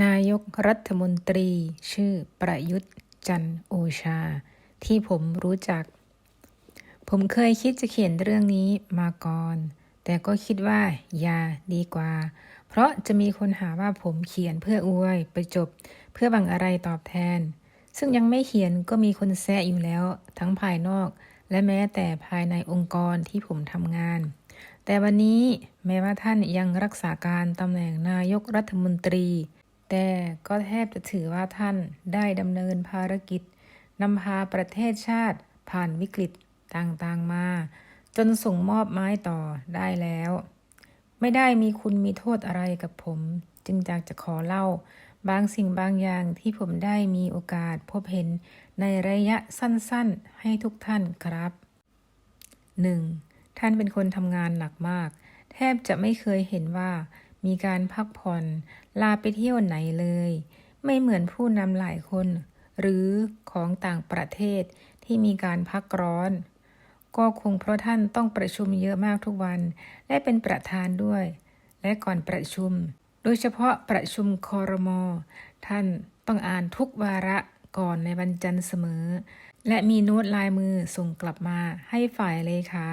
นายกรัฐมนตรีชื่อประยุทธ์จันโอชา ที่ผมรู้จัก ผมเคยคิดจะเขียนเรื่องนี้มาก่อน แต่ก็คิดว่าอย่าดีกว่า เพราะจะมีคนหาว่าผมเขียนเพื่ออวยไปจบเพื่อบังอะไรตอบแทน ซึ่งยังไม่เขียนก็มีคนแซะอยู่แล้ว ทั้งภายนอก และแม้แต่ภายในองค์กรที่ผมทำงานแต่วันนี้แม้ว่าท่านยังรักษาการตำแหน่งนายกรัฐมนตรี แต่ก็แทบจะถือว่าท่านได้ดำเนินภารกิจนำพาประเทศชาติผ่านวิกฤตต่างๆมา จนส่งมอบไม้ต่อได้แล้ว ไม่ได้มีคุณมีโทษอะไรกับผม จึงอยากจะขอเล่า บางสิ่งบางอย่างที่ผมได้มีโอกาสพบเห็นในระยะสั้นๆ ให้ทุกท่านครับ 1. ท่านเป็นคนทำงานหนักมาก แทบจะไม่เคยเห็นว่า มีการพักผ่อน ลาไปเที่ยวไหนเลย ไม่เหมือนผู้นำหลายคน หรือของต่างประเทศที่มีการพักร้อน ก็คงเพราะท่านต้องประชุมเยอะมากทุกวัน และเป็นประธานด้วย และก่อนประชุม โดยเฉพาะประชุมคอรมอท่านต้องอ่านทุกวาระก่อนในวันจันทร์เสมอ และมีโน้ตลายมือส่งกลับมาให้ฝ่ายเลขา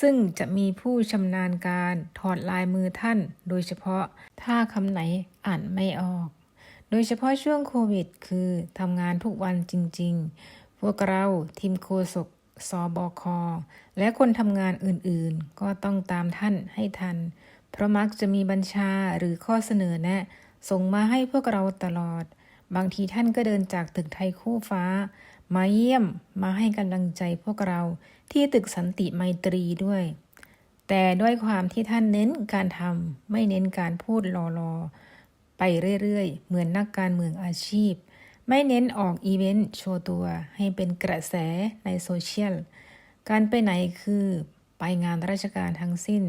ซึ่งจะมีผู้ชำนาญการถอดลายมือท่าน โดยเฉพาะถ้าคำไหนอ่านไม่ออก โดยเฉพาะช่วงโควิด คือทำงานทุกวันจริง ๆ พวกเราทีมโฆษกสอบคอและคนทำงานอื่นๆ ก็ต้องตามท่านให้ทัน เพราะมักจะมีบัญชาหรือข้อเสนอแนะ ส่งมาให้พวกเราตลอด บางทีท่านก็เดินจากตึกไทยคู่ฟ้า มาเยี่ยมมาให้กำลังใจพวกเราที่ตึกสันติไมตรีด้วย แต่ด้วยความที่ท่านเน้นการทำไม่เน้นการพูดลอๆ ไปเรื่อยๆ เหมือนนักการเมืองอาชีพ ไม่เน้นออกอีเวนต์โชว์ตัวให้เป็นกระแสในโซเชียล การไปไหนคือไปงานราชการทั้งสิ้น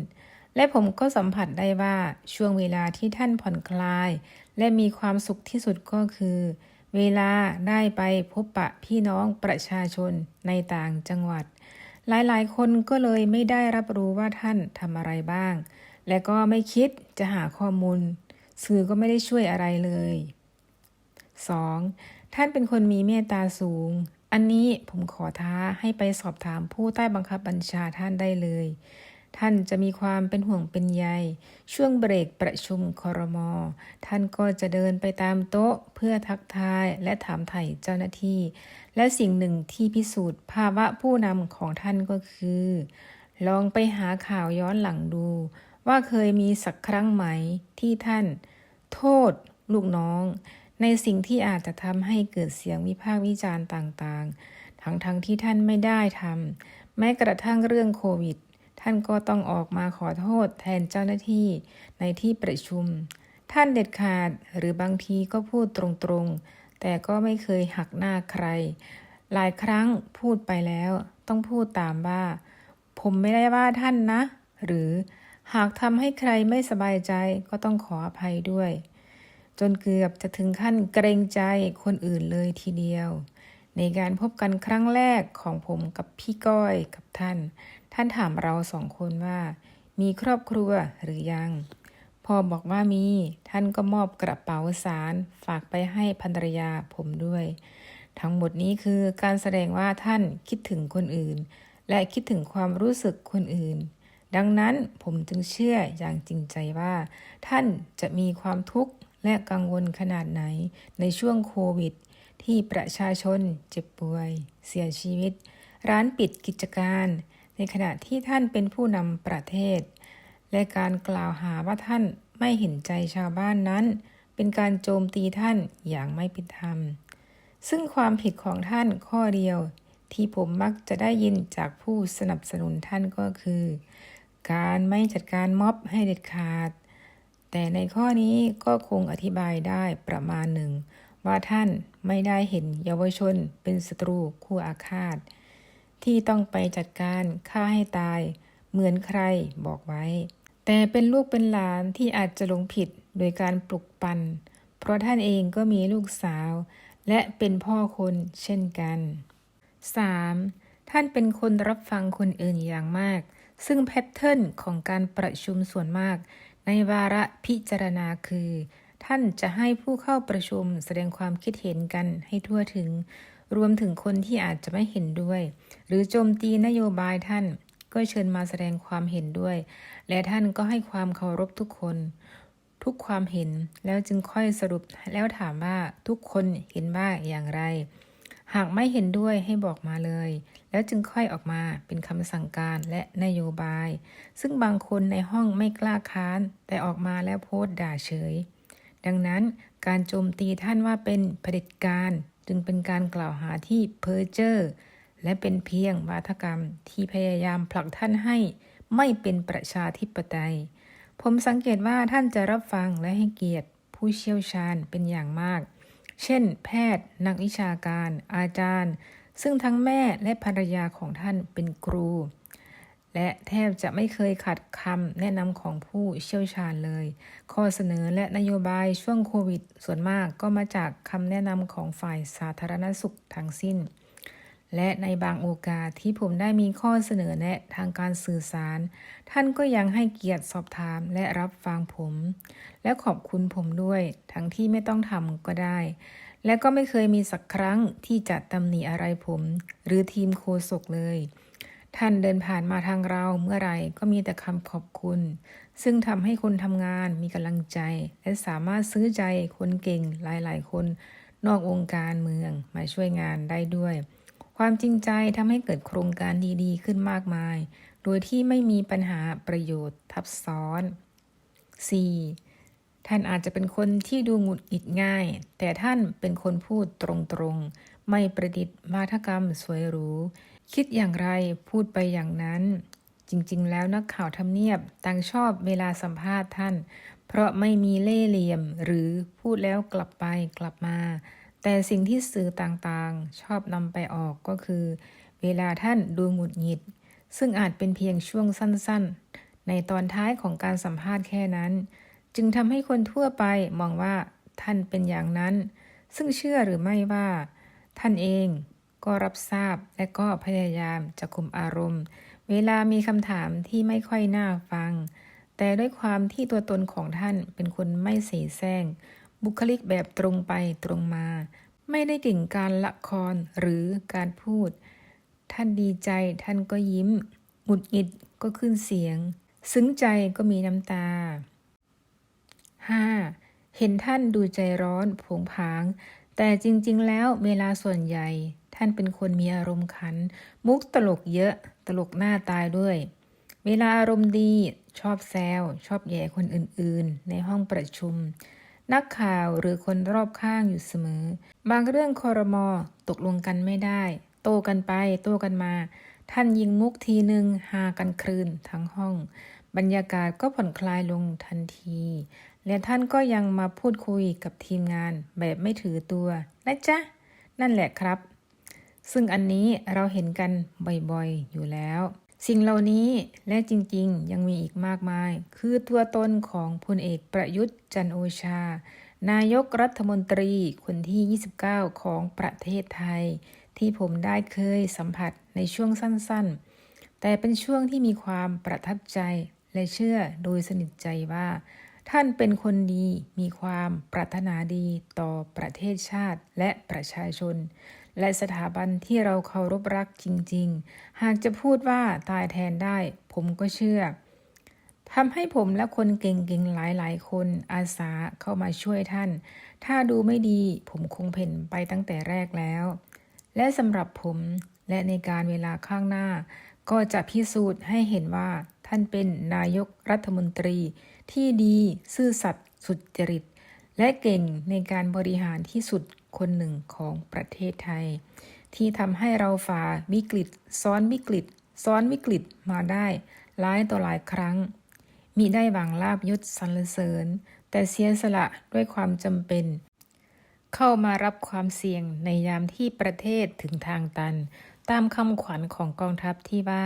และผมก็สัมผัสได้ว่าช่วงเวลาที่ท่านผ่อนคลาย และมีความสุขที่สุดก็คือ เวลาได้ไปพบปะพี่น้องประชาชนในต่างจังหวัด หลายๆ คนก็เลยไม่ได้รับรู้ว่าท่านทำอะไรบ้าง และก็ไม่คิดจะหาข้อมูล สื่อก็ไม่ได้ช่วยอะไรเลย 2. ท่านเป็นคนมีเมตตาสูง อันนี้ผมขอท้าให้ไปสอบถามผู้ใต้บังคับบัญชาท่านได้เลย ท่านจะมีความเป็นห่วงเป็นใย ช่วงเบรกประชุมคอรมอ ท่านก็จะเดินไปตามโต๊ะเพื่อทักทายและถามไถ่เจ้าหน้าที่ และสิ่งหนึ่งที่พิสูจน์ภาวะผู้นำของท่านก็คือ ลองไปหาข่าวย้อนหลังดู ว่าเคยมีสักครั้งไหมที่ท่าน โทษ ลูกน้อง ในสิ่งที่อาจจะทำให้เกิดเสียงวิพากษ์วิจารณ์ต่างๆ ทั้งๆทที่ท่านไม่ได้ทำแม้กระทั่งเรื่องโควิด ท่านก็ต้องออกมาขอโทษแทนเจ้าหน้าที่ในที่ประชุม ท่านเด็ดขาดหรือบางทีก็พูดตรงๆ แต่ก็ไม่เคยหักหน้าใคร หลายครั้งพูดไปแล้ว ต้องพูดตามว่า ผมไม่ได้ว่าท่านนะ หรือหากทำให้ใครไม่สบายใจก็ต้องขออภัยด้วย จนเกือบจะถึงขั้นเกรงใจคนอื่นเลยทีเดียว ในการพบกันครั้งแรกของผมกับพี่ก้อยกับท่าน ท่านถามเราสองคนว่า มีครอบครัวหรือยัง พอบอกว่ามี ท่านก็มอบกระเป๋าสารฝากไปให้ภรรยาผมด้วย ทั้งหมดนี้คือการแสดงว่าท่านคิดถึงคนอื่น และคิดถึงความรู้สึกคนอื่น ดังนั้นผมจึงเชื่ออย่างจริงใจว่า ท่านจะมีความทุกข์และกังวลขนาดไหนในช่วงโควิด ที่ประชาชนเจ็บป่วย เสียชีวิต ร้านปิดกิจการ ในขณะที่ท่านเป็นผู้นำประเทศ และการกล่าวหาว่าท่านไม่เห็นใจชาวบ้านนั้น เป็นการโจมตีท่านอย่างไม่เป็นธรรม ซึ่งความผิดของท่านข้อเดียวที่ผมมักจะได้ยินจากผู้สนับสนุนท่านก็คือ การไม่จัดการม็อบให้เด็ดขาด แต่ในข้อนี้ก็คงอธิบายได้ประมาณหนึ่ง ว่าท่านไม่ได้เห็นเยาวชนเป็นศัตรูคู่อาฆาต ที่ต้องไปจัดการฆ่าให้ตาย เหมือนใครบอกไว้ แต่เป็นลูกเป็นหลานที่อาจจะหลงผิดโดยการปลุกปั่นเพราะท่านเองก็มีลูกสาว และเป็นพ่อคนเช่นกัน 3. ท่านเป็นคนรับฟังคนอื่นอย่างมาก ซึ่งแพทเทิร์นของการประชุมส่วนมาก ในวาระพิจารณาคือ ท่านจะให้ผู้เข้าประชุมแสดงความคิดเห็นกันให้ทั่วถึง รวมถึงคนที่อาจจะไม่เห็นด้วย หรือโจมตีนโยบายท่าน ก็เชิญมาแสดงความเห็นด้วย และท่านก็ให้ความเคารพทุกคน ทุกความเห็นแล้วจึงค่อยสรุปแล้วถามว่าทุกคนเห็นว่าอย่างไร หากไม่เห็นด้วยให้บอกมาเลย แล้วจึงค่อยออกมาเป็นคำสั่งการและนโยบาย ซึ่งบางคนในห้องไม่กล้าค้าน แต่ออกมาแล้วโพสด่าเฉย ดังนั้นการโจมตีท่านว่าเป็นเผด็จการ จึงเป็นการกล่าวหาที่เพ้อเจ้อและเป็นเพียงวาทกรรมที่พยายามผลักท่านให้ไม่เป็นประชาธิปไตย ผมสังเกตว่าท่านจะรับฟังและให้เกียรติ ผู้เชี่ยวชาญเป็นอย่างมาก เช่น แพทย์ นักวิชาการ อาจารย์ ซึ่งทั้งแม่และภรรยาของท่านเป็นครู และแทบจะไม่เคยขัดคำแนะนำของผู้เชี่ยวชาญเลย ข้อเสนอและนโยบายช่วงโควิด ส่วนมากก็มาจากคำแนะนำของฝ่ายสาธารณสุขทั้งสิ้น และในบางโอกาสที่ผมได้มีข้อเสนอแนะทางการสื่อสาร ท่านก็ยังให้เกียรติสอบถามและรับฟังผม และขอบคุณผมด้วย ทั้งที่ไม่ต้องทำก็ได้ และก็ไม่เคยมีสักครั้งที่จะตำหนิอะไรผม หรือทีมโคศกเลย ท่านเดินผ่านมาทางเราเมื่อไรก็มีแต่คำขอบคุณ ซึ่งทำให้คนทำงานมีกำลังใจ และสามารถซื้อใจคนเก่งหลาย ๆ คน นอกวงค์การเมืองมาช่วยงานได้ด้วย ความจริงใจทำให้เกิดโครงการดีๆ ขึ้นมากมาย โดยที่ไม่มีปัญหาประโยชน์ทับซ้อน 4. ท่านอาจจะเป็นคนที่ดูหงุดหงิดง่าย แต่ท่านเป็นคนพูดตรงๆ ไม่ประดิษฐ์วาทกรรมสวยหรู คิดอย่างไรพูดไปอย่างนั้น จริงๆ แล้วนักข่าวทำเนียบต่างชอบเวลาสัมภาษณ์ท่าน เพราะไม่มีเล่ห์เหลี่ยมหรือพูดแล้วกลับไปกลับมา แต่สิ่งที่สื่อต่างๆ ชอบนำไปออกก็คือ เวลาท่านดูหงุดหงิด ซึ่งอาจเป็นเพียงช่วงสั้นๆ ในตอนท้ายของการสัมภาษณ์แค่นั้น จึงทำให้คนทั่วไปมองว่าท่านเป็นอย่างนั้น ซึ่งเชื่อหรือไม่ว่า ท่านเอง ก็รับทราบและก็พยายามจะคุมอารมณ์ เวลามีคำถามที่ไม่ค่อยน่าฟัง แต่ด้วยความที่ตัวตนของท่านเป็นคนไม่เสแสร้ง บุคลิกแบบตรงไปตรงมา ไม่ได้เก่งการละครหรือการพูด ท่านดีใจท่านก็ยิ้ม หงุดหงิดก็ขึ้นเสียง ซึ้งใจก็มีน้ำตา 5. เห็นท่านดูใจร้อนผงผาง แต่จริง ๆ แล้วเวลาส่วนใหญ่านเป็นคนมีอารมณ์ขัน มุกตลกเยอะ ตลกหน้าตายด้วย เวลาอารมณ์ดี ชอบแซว ชอบแย่คนอื่นๆ ในห้องประชุม นักข่าวหรือคนรอบข้างอยู่เสมอ บางเรื่องคอรมอตกลงกันไม่ได้ โตกันไป โตกันมา ท่านยิงมุกทีหนึ่งหากันคลืนทั้งห้อง บรรยากาศก็ผ่อนคลายลงทันทีและท่านก็ยังมาพูดคุยกับทีมงานแบบไม่ถือตัวนะจ๊ะ นั่นแหละครับ ซึ่งอันนี้เราเห็นกันบ่อยๆอยู่แล้ว สิ่งเหล่านี้และจริงๆ ยังมีอีกมากมาย คือตัวตนของพลเอกประยุทธ์จันโอชา นายกรัฐมนตรีคนที่ 29 ของประเทศไทย ที่ผมได้เคยสัมผัสในช่วงสั้นๆ แต่เป็นช่วงที่มีความประทับใจและเชื่อโดยสนิทใจว่า ท่านเป็นคนดีมีความปรารถนาดีต่อประเทศชาติและประชาชน และสถาบันที่เราเคารพรักจริง ๆ หากจะพูดว่าตายแทนได้ ผมก็เชื่อทำให้ผมและคนเก่งๆ หลายๆ คนอาสาเข้ามาช่วยท่าน ถ้าดูไม่ดีผมคงเพ่นไปตั้งแต่แรกแล้ว และสำหรับผมและในการเวลาข้างหน้า ก็จะพิสูจน์ให้เห็นว่าท่านเป็นนายกรัฐมนตรีที่ดีซื่อสัตย์สุจริต และเก่งในการบริหารที่สุดคนหนึ่งของประเทศไทย ที่ทำให้เราฝ่าวิกฤต ซ้อนวิกฤต ซ้อนวิกฤตมาได้หลายต่อหลายครั้ง มิได้หวังลาบยศสรรเสริญ แต่เสียสละด้วยความจำเป็น เข้ามารับความเสี่ยงในยามที่ประเทศถึงทางตัน ตามคำขวัญของกองทัพที่ว่า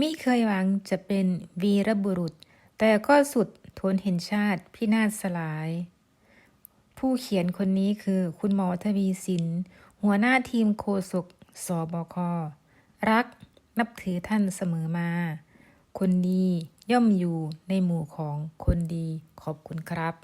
มิเคยหวังจะเป็นวีรบุรุษ แต่ก็สุดทนเห็นชาติพินาศสลาย ผู้เขียนคนนี้คือคุณหมอทวีสิน หัวหน้าทีมโฆษกสบค รักนับถือท่านเสมอมา คนดีย่อมอยู่ในหมู่ของคนดีขอบคุณครับ